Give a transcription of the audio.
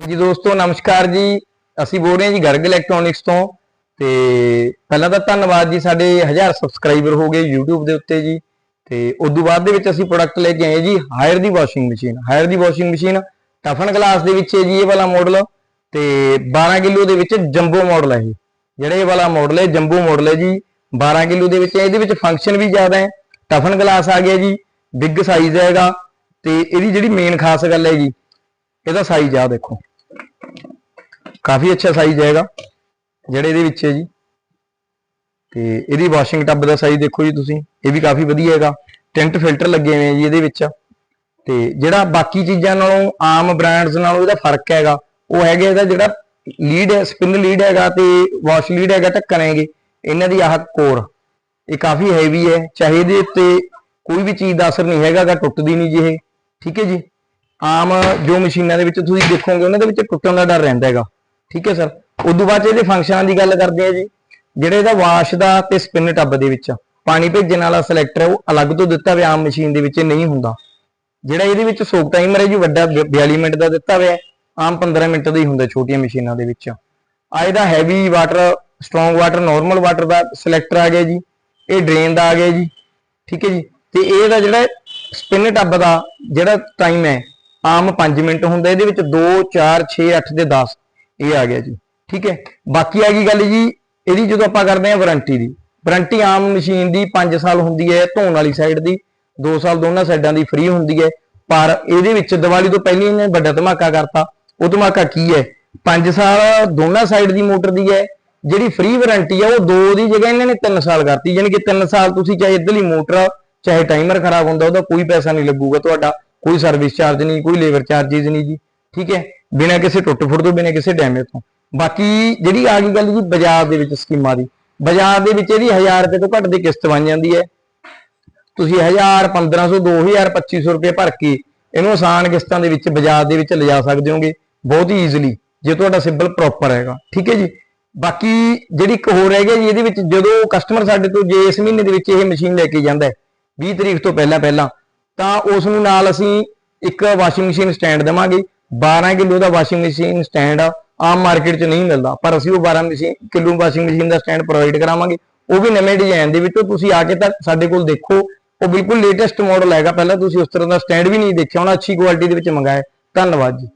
ਜੀ ਦੋਸਤੋ, ਨਮਸਕਾਰ ਜੀ। ਅਸੀਂ ਬੋਲ ਰਹੇ ਹਾਂ ਜੀ ਗਰਗ ਇਲੈਕਟ੍ਰੋਨਿਕਸ ਤੋਂ। ਤੇ ਪਹਿਲਾਂ ਤਾਂ ਧੰਨਵਾਦ ਜੀ, ਸਾਡੇ 1000 ਸਬਸਕ੍ਰਾਈਬਰ ਹੋ ਗਏ YouTube ਦੇ ਉੱਤੇ ਜੀ। ਤੇ ਉਸ ਤੋਂ ਬਾਅਦ ਦੇ ਵਿੱਚ ਅਸੀਂ ਪ੍ਰੋਡਕਟ ਲੈ ਕੇ ਆਏ ਜੀ ਹਾਇਰ ਦੀ ਵਾਸ਼ਿੰਗ ਮਸ਼ੀਨ ਹਾਇਰ ਦੀ ਵਾਸ਼ਿੰਗ ਮਸ਼ੀਨ ਟਫਨ ਗਲਾਸ ਦੇ ਵਿੱਚ ਹੈ ਜੀ ਇਹ ਵਾਲਾ ਮਾਡਲ ਤੇ 12 ਕਿਲੋ ਦੇ ਵਿੱਚ ਜੰਬੋ ਮਾਡਲ ਹੈ ਇਹ। ਜਿਹੜਾ ਇਹ ਵਾਲਾ ਮਾਡਲ ਹੈ, ਜੰਬੋ ਮਾਡਲ ਹੈ ਜੀ। 12 ਕਿਲੋ ਦੇ ਵਿੱਚ ਇਹਦੇ ਵਿੱਚ ਫੰਕਸ਼ਨ ਵੀ ਜ਼ਿਆਦਾ ਹੈ। ਟਫਨ ਗਲਾਸ ਆ ਗਿਆ ਜੀ ਬਿਗ ਸਾਈਜ਼ ਹੈਗਾ। ਤੇ ਇਹਦੀ ਜਿਹੜੀ ਮੇਨ ਖਾਸ ਗੱਲ ਹੈ ਜੀ, ਇਹਦਾ ਸਾਈਜ਼ ਆ ਦੇਖੋ। ਕਾਫੀ ਅੱਛਾ ਸਾਈਜ਼ ਹੈਗਾ, ਜਿਹੜੇ ਇਹਦੇ ਵਿੱਚ ਹੈ ਜੀ। ਤੇ ਇਹਦੀ ਵਾਸ਼ਿੰਗ ਟੱਬ ਦਾ ਸਾਈਜ਼ ਦੇਖੋ ਜੀ ਤੁਸੀਂ, ਇਹ ਵੀ ਕਾਫੀ ਵਧੀਆ ਹੈਗਾ। ਟਿੰਟ ਫਿਲਟਰ ਲੱਗੇ ਹੋਏ ਆ ਜੀ ਇਹਦੇ ਵਿੱਚ। ਤੇ ਜਿਹੜਾ ਬਾਕੀ ਚੀਜ਼ਾਂ ਨਾਲੋਂ ਆਮ ਬ੍ਰਾਂਡਸ ਨਾਲੋਂ ਇਹਦਾ ਫ਼ਰਕ ਹੈਗਾ, ਉਹ ਹੈਗਾ ਇਹਦਾ ਜਿਹੜਾ ਲੀਡ ਹੈ ਸਪਿਨ ਲੀਡ ਹੈਗਾ ਤੇ ਵਾਸ਼ ਲੀਡ ਹੈਗਾ ਢੱਕਣ ਹੈਗੇ ਇਹਨਾਂ ਦੀ ਆਹ ਕੋਰ ਇਹ ਕਾਫੀ ਹੈਵੀ ਹੈ। ਚਾਹੇ ਇਹਦੇ ਉੱਤੇ ਕੋਈ ਵੀ ਚੀਜ਼ ਦਾ ਅਸਰ ਨਹੀਂ ਹੈਗਾਗਾ ਟੁੱਟਦੀ ਨਹੀਂ ਜੀ ਇਹ। ਠੀਕ ਹੈ ਜੀ। ਆਮ ਜੋ ਮਸ਼ੀਨਾਂ ਦੇ ਵਿੱਚ ਤੁਸੀਂ ਦੇਖੋਗੇ, ਉਹਨਾਂ ਦੇ ਵਿੱਚ ਟੁੱਟਣ ਦਾ ਡਰ ਰਹਿੰਦਾ ਹੈਗਾ। ਠੀਕ ਹੈ ਸਰ? ਉਦੋਂ ਬਾਅਦ 'ਚ ਇਹਦੇ ਫੰਕਸ਼ਨਾਂ ਦੀ ਗੱਲ ਕਰਦੇ ਆ ਜੀ। ਜਿਹੜੇ ਇਹਦਾ ਵਾਸ਼ ਦਾ ਤੇ ਸਪਿਨ ਟੱਬ ਦੇ ਵਿੱਚ ਪਾਣੀ ਭੇਜਣ ਵਾਲਾ ਸਿਲੈਕਟਰ ਹੈ ਉਹ ਅਲੱਗ ਤੋਂ ਦਿੱਤਾ ਹੋਇਆ ਆਮ ਮਸ਼ੀਨ ਦੇ ਵਿੱਚ ਇਹ ਨਹੀਂ ਹੁੰਦਾ। ਜਿਹੜਾ ਇਹਦੇ ਵਿੱਚ ਸੋਕ ਟਾਈਮਰ ਹੈ ਜੀ, ਵੱਡਾ 42 ਮਿੰਟ ਦਾ ਦਿੱਤਾ ਹੋਇਆ ਆਮ 15 ਮਿੰਟ ਦਾ ਹੀ ਹੁੰਦਾ ਛੋਟੀਆਂ ਮਸ਼ੀਨਾਂ ਦੇ ਵਿੱਚ। ਆ ਇਹਦਾ heavy water strong water normal water ਦਾ ਸਿਲੈਕਟਰ ਆ ਗਿਆ ਜੀ। ਇਹ ਡਰੇਨ ਦਾ ਆ ਗਿਆ ਜੀ। ਠੀਕ ਹੈ ਜੀ? ਤੇ ਇਹਦਾ ਜਿਹੜਾ ਸਪਿਨ ਟੱਬ ਦਾ ਜਿਹੜਾ ਟਾਈਮ ਹੈ, ਆਮ 5 ਮਿੰਟ ਹੁੰਦਾ। ਇਹਦੇ ਵਿੱਚ 2 4 6 8 ਤੇ 10 ਇਹ ਆ ਗਿਆ ਜੀ। ਠੀਕ ਹੈ? ਬਾਕੀ ਆ ਗਈ ਗੱਲ ਜੀ, ਇਹਦੀ ਜਦੋਂ ਆਪਾਂ ਕਰਦੇ ਹਾਂ ਵਾਰੰਟੀ ਦੀ। ਵਾਰੰਟੀ ਆਮ ਮਸ਼ੀਨ ਦੀ 5 ਸਾਲ ਹੁੰਦੀ ਹੈ, ਧੋਣ ਵਾਲੀ ਸਾਈਡ ਦੀ। 2 ਸਾਲ ਦੋਨਾਂ ਸਾਈਡਾਂ ਦੀ ਫ੍ਰੀ ਹੁੰਦੀ ਹੈ। ਪਰ ਇਹਦੇ ਵਿੱਚ ਦੀਵਾਲੀ ਤੋਂ ਪਹਿਲਾਂ ਇਹਨੇ ਵੱਡਾ ਧਮਾਕਾ ਕਰਤਾ। ਉਹ ਧਮਾਕਾ ਕੀ ਹੈ? 5 ਸਾਲ ਦੋਨਾਂ ਸਾਈਡ ਦੀ ਮੋਟਰ ਦੀ ਹੈ। ਜਿਹੜੀ ਫ੍ਰੀ ਵਾਰੰਟੀ ਹੈ ਉਹ 2 ਦੀ ਜਗ੍ਹਾ ਇਹਨਾਂ ਨੇ 3 ਸਾਲ ਕਰਤੀ। ਯਾਨੀ ਕਿ 3 ਸਾਲ ਤੁਸੀਂ ਚਾਹੇ ਇੱਧਰਲੀ ਮੋਟਰ ਚਾਹੇ ਟਾਈਮਰ ਖਰਾਬ ਹੁੰਦਾ, ਉਹਦਾ ਕੋਈ ਪੈਸਾ ਨਹੀਂ ਲੱਗੂਗਾ ਤੁਹਾਡਾ। ਕੋਈ ਸਰਵਿਸ ਚਾਰਜ ਨਹੀਂ, ਕੋਈ ਲੇਬਰ ਚਾਰजेस ਨਹੀਂ ਜੀ। ਠੀਕ ਹੈ? ਬਿਨਾਂ ਕਿਸੇ ਟੁੱਟ ਫੁੱਟ ਤੋਂ, ਬਿਨਾਂ ਕਿਸੇ ਡੈਮੇਜ ਤੋਂ। ਬਾਕੀ ਜਿਹੜੀ ਆ ਗਈ ਗੱਲ ਜੀ ਬਾਜ਼ਾਰ ਦੇ ਵਿੱਚ ਸਕੀਮਾਂ ਦੀ। ਬਾਜ਼ਾਰ ਦੇ ਵਿੱਚ ਇਹਦੀ 1000 ਰੁਪਏ ਤੋਂ ਘੱਟ ਦੀ ਕਿਸ਼ਤ ਬਣ ਜਾਂਦੀ ਹੈ। ਤੁਸੀਂ 1000 1500 2000 2500 ਰੁਪਏ ਭਰ ਕੇ ਇਹਨੂੰ ਆਸਾਨ ਕਿਸ਼ਤਾਂ ਦੇ ਵਿੱਚ, ਬਾਜ਼ਾਰ ਦੇ ਵਿੱਚ ਲਿਜਾ ਸਕਦੇ ਹੋਗੇ। ਬਹੁਤ ਹੀ ਈਜ਼ੀਲੀ ਜੇ ਤੁਹਾਡਾ ਸਿੰਬਲ ਪ੍ਰੋਪਰ ਹੈਗਾ। ਠੀਕ ਹੈ ਜੀ? ਬਾਕੀ ਜਿਹੜੀ ਇੱਕ ਹੋਰ ਹੈਗਾ ਜੀ, ਇਹਦੇ ਵਿੱਚ ਜਦੋਂ ਕਸਟਮਰ ਸਾਡੇ ਤੋਂ ਜੇ ਇਸ ਮਹੀਨੇ ਦੇ ਵਿੱਚ ਇਹ ਮਸ਼ੀਨ ਲੈ ਕੇ ਜਾਂਦਾ ਹੈ 20 ਤਰੀਕ ਤੋਂ ਪਹਿਲਾਂ ਪਹਿਲਾਂ ਤਾਂ ਉਸ ਨੂੰ ਨਾਲ ਅਸੀਂ ਇੱਕ ਵਾਸ਼ਿੰਗ ਮਸ਼ੀਨ ਸਟੈਂਡ ਦੇਵਾਂਗੇ। 12 ਕਿਲੋ ਦਾ ਵਾਸ਼ਿੰਗ ਮਸ਼ੀਨ ਸਟੈਂਡ ਆਮ ਮਾਰਕੀਟ 'ਚ ਨਹੀਂ ਮਿਲਦਾ, ਪਰ ਅਸੀਂ ਉਹ 12 ਮਸ਼ੀਨ ਕਿਲੋ ਵਾਸ਼ਿੰਗ ਮਸ਼ੀਨ ਦਾ ਸਟੈਂਡ ਪ੍ਰੋਵਾਈਡ ਕਰਾਵਾਂਗੇ। ਉਹ ਵੀ ਨਵੇਂ ਡਿਜ਼ਾਈਨ ਦੇ ਵਿੱਚੋਂ ਤੁਸੀਂ ਆ ਕੇ ਤਾਂ ਸਾਡੇ ਕੋਲ ਦੇਖੋ, ਉਹ ਬਿਲਕੁਲ ਲੇਟੈਸਟ ਮਾਡਲ ਹੈਗਾ। ਪਹਿਲਾਂ ਤੁਸੀਂ ਉਸ ਤਰ੍ਹਾਂ ਦਾ ਸਟੈਂਡ ਵੀ ਨਹੀਂ ਦੇਖਿਆ ਹੋਣਾ, ਅੱਛੀ ਕੁਆਲਿਟੀ ਦੇ ਵਿੱਚ ਮੰਗਾਇਆ। ਧੰਨਵਾਦ ਜੀ।